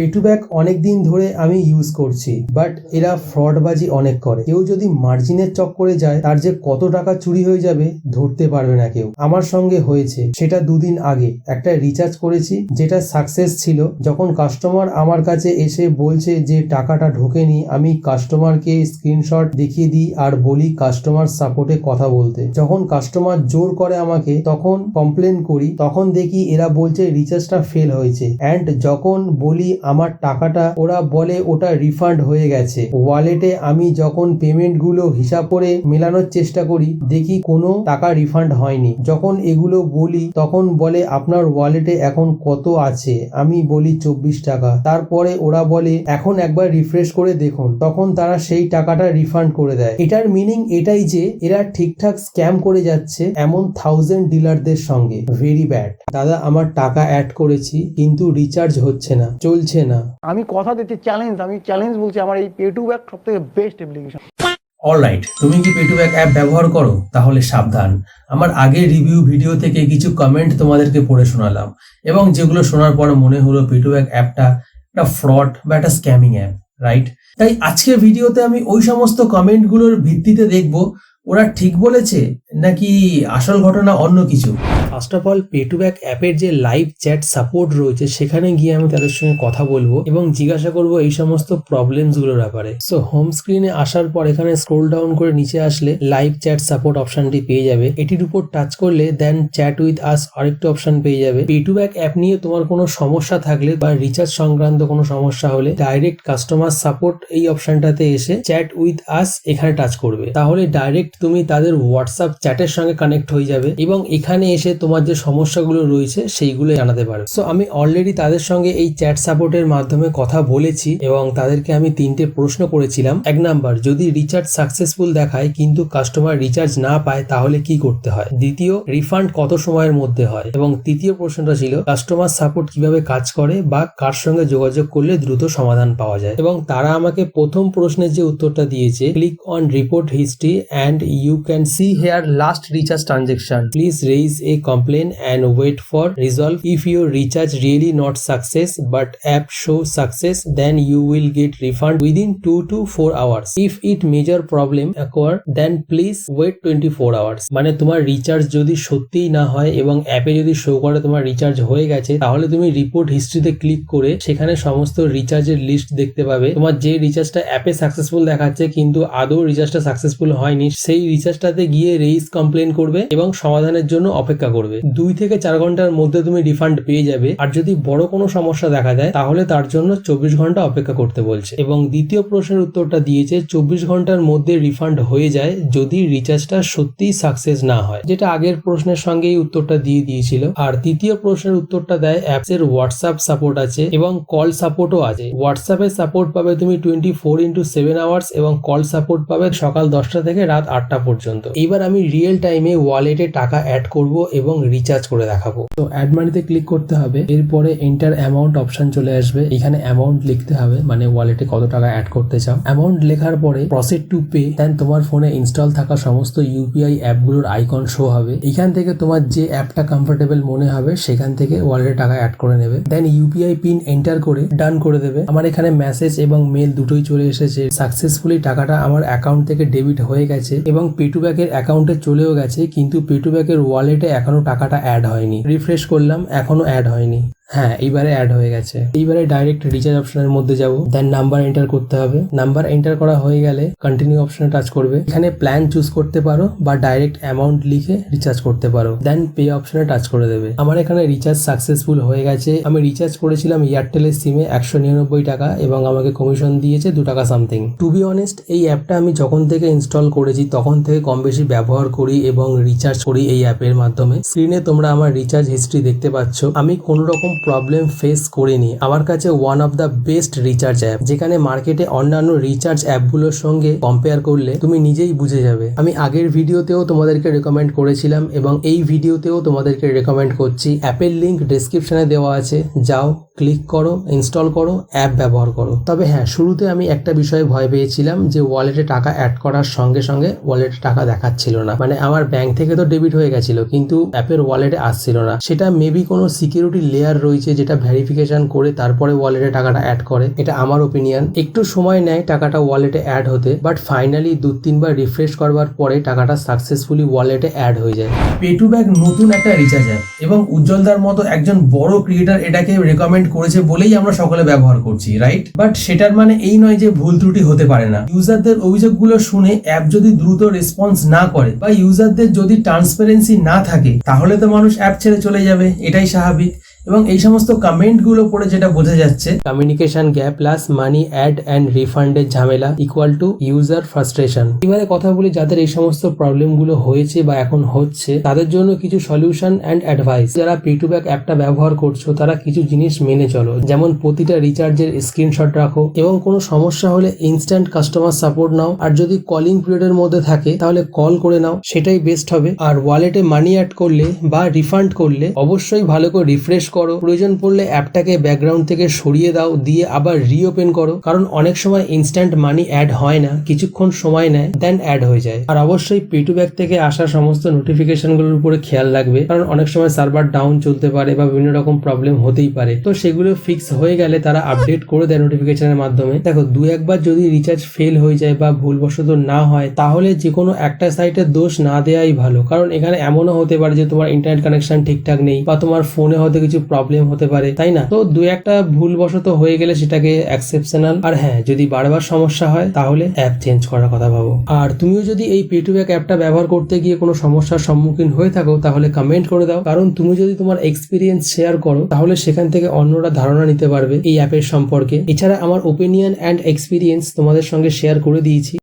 পেটুব্যাক অনেক দিন ধরে আমি ইউজ করছি বাট এরা ফ্রডবাজি অনেক করে। কেউ যদি মার্জিনের চক্করে যায়, তার যে কত টাকা চুরি হয়ে যাবে, ধরতে পারবে না কেউ। আমার সঙ্গে হয়েছে, সেটা দুদিন আগে। একটা রিচার্জ করেছি, যেটা সাকসেস ছিল। যখন কাস্টমার আমার কাছে এসে বলছে যে, টাকাটা ঢোকেনি আমি কাস্টমারকে স্ক্রিনশট দেখিয়ে দিই আর বলি কাস্টমার সাপোর্টে কথা বলতে। যখন কাস্টমার জোর করে আমাকে, তখন কমপ্লেন করি। তখন দেখি এরা বলছে রিচার্জটা ফেল হয়েছে। অ্যান্ড যখন বলি আমার টাকাটা, ওরা বলে ওটা রিফান্ড হয়ে গেছে। ওয়ালেটে আমি যখন পেমেন্টগুলো হিসাব করে মেলানোর চেষ্টা করি, দেখি কোনো টাকা রিফান্ড হয়নি। যখন এগুলো বলি, তখন বলে, আপনার ওয়ালেটে এখন কত আছে? আমি বলি, চব্বিশ টাকা। তারপরে ওরা বলে, এখন একবার রিফ্রেশ করে দেখুন। তখন তারা সেই টাকাটা রিফান্ড করে দেয়। এটার মিনিং এটাই যে, এরা ঠিকঠাক স্ক্যাম করে যাচ্ছে এমন থাউজেন্ড ডিলারদের সঙ্গে। ভেরি ব্যাড দাদা, আমার টাকা অ্যাড করেছি, কিন্তু রিচার্জ হচ্ছে না। চলছে না। আমি কথা দিচ্ছি চ্যালেঞ্জ আমি চ্যালেঞ্জ বলছি আমার এই পে টু ব্যাক সব থেকে বেস্ট অ্যাপ্লিকেশন অলরাইট তুমি কি পেটুব্যাক অ্যাপ ব্যবহার করো? তাহলে সাবধান। আমার আগের রিভিউ ভিডিও থেকে কিছু কমেন্ট তোমাদেরকে পড়ে শোনালাম। এবং যেগুলো শোনার পর মনে হলো পেটুব্যাক অ্যাপটা একটা ফ্রড বা একটা স্ক্যামিং অ্যাপ রাইট তাই আজকের ভিডিওতে আমি ওই সমস্ত কমেন্টগুলোর ভিত্তিতে দেখব ওরা ঠিক বলেছে নাকি আসল ঘটনা অন্য কিছু? First of all pay to back অ্যাপের যে লাইভ চ্যাট সাপোর্ট রয়েছে, সেখানে গিয়ে আমি তাদের সঙ্গে কথা বলব এবং জিজ্ঞাসা করব এই সমস্ত প্রবলেমসগুলোর ব্যাপারে। সো হোম স্ক্রিনে আসার পর এখানে স্ক্রোল ডাউন করে নিচে আসলে লাইভ চ্যাট সাপোর্ট অপশনটি পেয়ে যাবে। এটির উপর টাচ করলে দেন চ্যাট উইথ আস আরেকটা অপশন পেয়ে যাবে। পে টু ব্যাক অ্যাপ নিয়ে তোমার কোনো সমস্যা থাকলে বা রিচার্জ সংক্রান্ত কোনো সমস্যা হলে ডাইরেক্ট কাস্টমার সাপোর্ট এই অপশনটাতে এসে চ্যাট উইথ আস এখানে টাচ করবে। তাহলে ডাইরেক্ট তুমি তাদের হোয়াটসঅ্যাপ চ্যাটের সঙ্গে কানেক্ট হয়ে যাবে এবং এখানে এসে তোমার যে সমস্যাগুলো রয়েছে সেইগুলো জানাতে পারবে সো আমি অলরেডি তাদের সঙ্গে এই চ্যাট সাপোর্টের মাধ্যমে কথা বলেছি এবং তাদেরকে আমি তিনটে প্রশ্ন করেছিলাম। এক নাম্বার, যদি রিচার্জ সাকসেসফুল দেখায় কিন্তু কাস্টমার রিচার্জ না পায়, তাহলে কি করতে হয়? দ্বিতীয় রিফান্ড কত সময়ের মধ্যে হয়? এবং তৃতীয় প্রশ্নটা ছিল কাস্টমার সাপোর্ট কীভাবে কাজ করে বা কার সঙ্গে যোগাযোগ করলে দ্রুত সমাধান পাওয়া যায়? এবং তারা আমাকে প্রথম প্রশ্নের যে উত্তরটা দিয়েছে click on report history and you can see here last recharge transaction please raise a complain and wait for resolve if your recharge really not success but app show success then you will get refund within two to four hours if it major problem acquire then please wait twenty four hours মানে তোমার recharge যদি সত্যিই না হয় এবং অ্যাপে যদি show করে তোমার রিচার্জ হয়ে গেছে, তাহলে তুমি রিপোর্ট হিস্ট্রিতে ক্লিক করে সেখানে সমস্ত রিচার্জের লিস্ট দেখতে পাবে। তোমার যে রিচার্জটা অ্যাপে সাকসেসফুল দেখাচ্ছে, কিন্তু আদৌ রিচার্জটা সাকসেসফুল হয়নি সেই রিচার্জটাতে গিয়ে রেইস কমপ্লেন করবে এবং সমাধানের জন্য অপেক্ষা করবে। দুই থেকে চার ঘণ্টার মধ্যে তুমি রিফান্ড পেয়ে যাবে। আর যদি বড় কোনো সমস্যা দেখা দেয়, তাহলে তার জন্য চব্বিশ ঘণ্টা অপেক্ষা করতে বলছে। এবং দ্বিতীয় প্রশ্নের উত্তরটা দিয়েছে, চব্বিশ ঘণ্টার মধ্যে রিফান্ড হয়ে যায় যদি রিচার্জটা সত্যিই সাকসেস না হয়। যেটা আগের প্রশ্নের সঙ্গেই উত্তরটা দিয়ে দিয়েছিল। আর তৃতীয় প্রশ্নের উত্তরটা দেয় অ্যাপস এর হোয়াটসঅ্যাপ সাপোর্ট আছে এবং কল সাপোর্টও আছে। হোয়াটসঅ্যাপে সাপোর্ট পাবে তুমি twenty four into seven hours এবং কল সাপোর্ট পাবে সকাল দশটা থেকে রাত আটটা পর্যন্ত। এবার আমি রিয়েল টাইমে ওয়ালেটে টাকা অ্যাড করব এবং রিচার্জ করে দেখাবো। তো অ্যাড মানিতে ক্লিক করতে হবে, এরপরে এন্টার অ্যামাউন্ট অপশন চলে আসবে। এখানে অ্যামাউন্ট লিখতে হবে মানে ওয়ালেটে কত টাকা অ্যাড করতে চাও। অ্যামাউন্ট লেখার পরে প্রসেড টু পে দেন তোমার ফোনে ইনস্টল থাকা সমস্ত ইউপিআই অ্যাপগুলোর আইকন শো হবে। এখান থেকে তোমার যে অ্যাপটা কমফোর্টেবল মনে হবে, সেখান থেকে ওয়ালেটে টাকা অ্যাড করে নেবে। দেন ইউপিআই পিন এন্টার করে ডান করে দেবে। আমার এখানে মেসেজ এবং মেল দুটোই চলে এসেছে। সাকসেসফুলি টাকাটা আমার অ্যাকাউন্ট থেকে ডেবিট হয়ে গেছে। এবং পেটু ব্যাগের অ্যাকাউন্টে চলেও গেছে, কিন্তু পেটু ব্যাগের ওয়ালেটে এখনও টাকাটা অ্যাড হয়নি। রিফ্রেশ করলাম, এখনও অ্যাড হয়নি। হ্যাঁ এইবারে অ্যাড হয়ে গেছে। এইবারে ডাইরেক্ট রিচার্জ অপশনের মধ্যে যাব। দেন নাম্বার এন্টার করতে হবে। নাম্বার এন্টার করা হয়ে গেলে কন্টিনিউ অপশনে টাচ করবে। এখানে প্ল্যান চুজ করতে পারো বা ডাইরেক্ট অ্যামাউন্ট লিখে রিচার্জ করতে পারো। দেন পে অপশনে টাচ করে দেবে। আমার এখানে রিচার্জ সাকসেসফুল হয়ে গেছে। আমি রিচার্জ করেছিলাম এয়ারটেলের সিমে একশো নিরানব্বই টাকা এবং আমাকে কমিশন দিয়েছে দু টাকা সামথিং টু বি অনেস্ট এই অ্যাপটা আমি যখন থেকে ইনস্টল করেছি, তখন থেকে কম বেশি ব্যবহার করি এবং রিচার্জ করি এই অ্যাপের মাধ্যমে। স্ক্রিনে তোমরা আমার রিচার্জ হিস্ট্রি দেখতে পাচ্ছ। আমি কোনো রকম প্রবলেম ফেস করিনি। আমার কাছে one of the best recharge app যেখানে মার্কেটে অন্যান্য রিচার্জ অ্যাপগুলোর সঙ্গে কম্পেয়ার করলে তুমি নিজেই বুঝে যাবে। আমি আগের ভিডিওতেও তোমাদেরকে রেকমেন্ড করেছিলাম এবং এই ভিডিওতেও তোমাদেরকে রেকমেন্ড করছি। অ্যাপের লিঙ্ক ডেসক্রিপশনে দেওয়া আছে। যাও ক্লিক করো ইনস্টল করো অ্যাপ ব্যবহার করো। তবে হ্যাঁ শুরুতে আমি একটা বিষয়ে ভয় পেয়েছিলাম যে ওয়ালেটে টাকা অ্যাড করার সঙ্গে সঙ্গে ওয়ালেটে টাকা দেখাচ্ছিল না। মানে আমার ব্যাংক থেকে তো ডেবিট হয়ে গেছিল, কিন্তু অ্যাপের ওয়ালেটে আসছিল না। সেটা মেবি কোনো সিকিউরিটি লেয়ার রয়েছে যেটা ভেরিফিকেশন করে তারপরে ওয়ালেটে টাকাটা অ্যাড করে। এটা আমার ওপিনিয়ন একটু সময় নেয় টাকাটা ওয়ালেটে অ্যাড হতে বাট ফাইনালি দু তিনবার রিফ্রেশ করবার পরে টাকাটা সাকসেসফুলি ওয়ালেটে অ্যাড হয়ে যায়। পে টু ব্যাক নতুন একটা রিচার্জ অ্যাপ এবং উজ্জ্বলদার মতো একজন বড় ক্রিয়েটার এটাকে রেকমেন্ড করেছে বলেই আমরা সকলে ব্যবহার করছি রাইট বাট সেটার মানে এই নয় যে ভুল ত্রুটি হতে পারে না। ইউজারদের অভিযোগগুলো শুনে অ্যাপ যদি দ্রুত রেসপন্স না করে বা ইউজারদের যদি ট্রান্সপারেন্সি না থাকে, তাহলে তো মানুষ অ্যাপ ছেড়ে চলে যাবে। এটাই স্বাভাবিক। এবং এই সমস্ত কমেন্টগুলো পড়ে যেটা বোঝা যাচ্ছে communication gap plus money add and রিফান্ডের ঝামেলা ইকুয়াল টু ইউজার ফ্রাস্ট্রেশন এবারে কথা বলি যাদের এই সমস্ত প্রবলেমগুলো হয়েছে বা এখন হচ্ছে, তাদের জন্য কিছু সলিউশন অ্যান্ড অ্যাডভাইস যারা পে টু ব্যাক অ্যাপটা ব্যবহার করছ, তারা কিছু জিনিস মেনে চলো। যেমন প্রতিটা রিচার্জের স্ক্রিনশট রাখো এবং কোনো সমস্যা হলে ইনস্ট্যান্ট কাস্টমার সাপোর্ট নাও। আর যদি কলিং পিরিয়ডের মধ্যে থাকে, তাহলে কল করে নাও। সেটাই বেস্ট হবে। আর ওয়ালেটে মানি অ্যাড করলে বা রিফান্ড করলে অবশ্যই ভালো করে রিফ্রেশ করো। প্রয়োজন পড়লে অ্যাপটাকে ব্যাকগ্রাউন্ড থেকে সরিয়ে দাও, দিয়ে আবার রিওপেন করো। কারণ অনেক সময় ইনস্ট্যান্ট মানি অ্যাড হয় না, কিছুক্ষণ সময় নেয় দেন অ্যাড হয়ে যায়। আর অবশ্যই পে টু ব্যাক থেকে আসা সমস্ত নোটিফিকেশনগুলোর উপরে খেয়াল রাখবে। কারণ অনেক সময় সার্ভার ডাউন চলতে পারে বা বিভিন্ন রকম প্রবলেম হতেই পারে। তো সেগুলো ফিক্স হয়ে গেলে তারা আপডেট করে দেয় নোটিফিকেশনের মাধ্যমে। দেখো, দু একবার যদি রিচার্জ ফেল হয়ে যায় বা ভুলবশত না হয়, তাহলে যে কোনো একটা সাইটের দোষ না দেওয়াই ভালো। কারণ এখানে এমনও হতে পারে যে তোমার ইন্টারনেট কানেকশন ঠিকঠাক নেই বা তোমার ফোনে হয়তো কিছু প্রবলেম হতে পারে, তাই না? তো দু একটা ভুলবশত হয়ে গেলে সেটাকে এক্সেপশনাল আর হ্যাঁ যদি বারবার সমস্যা হয়, তাহলে অ্যাপ চেঞ্জ করার কথা ভাবো। আর তুমিও যদি এই পে টু ব্যাক অ্যাপটা ব্যবহার করতে গিয়ে কোনো সমস্যার সম্মুখীন হয়ে থাকো, তাহলে কমেন্ট করে দাও। কারণ তুমি যদি তোমার এক্সপিরিয়েন্স শেয়ার করো, তাহলে সেখান থেকে অন্যরা ধারণা নিতে পারবে এই অ্যাপের সম্পর্কে। এছাড়া আমার ওপিনিয়ন অ্যান্ড এক্সপিরিয়েন্স তোমাদের সঙ্গে শেয়ার করে দিয়েছি।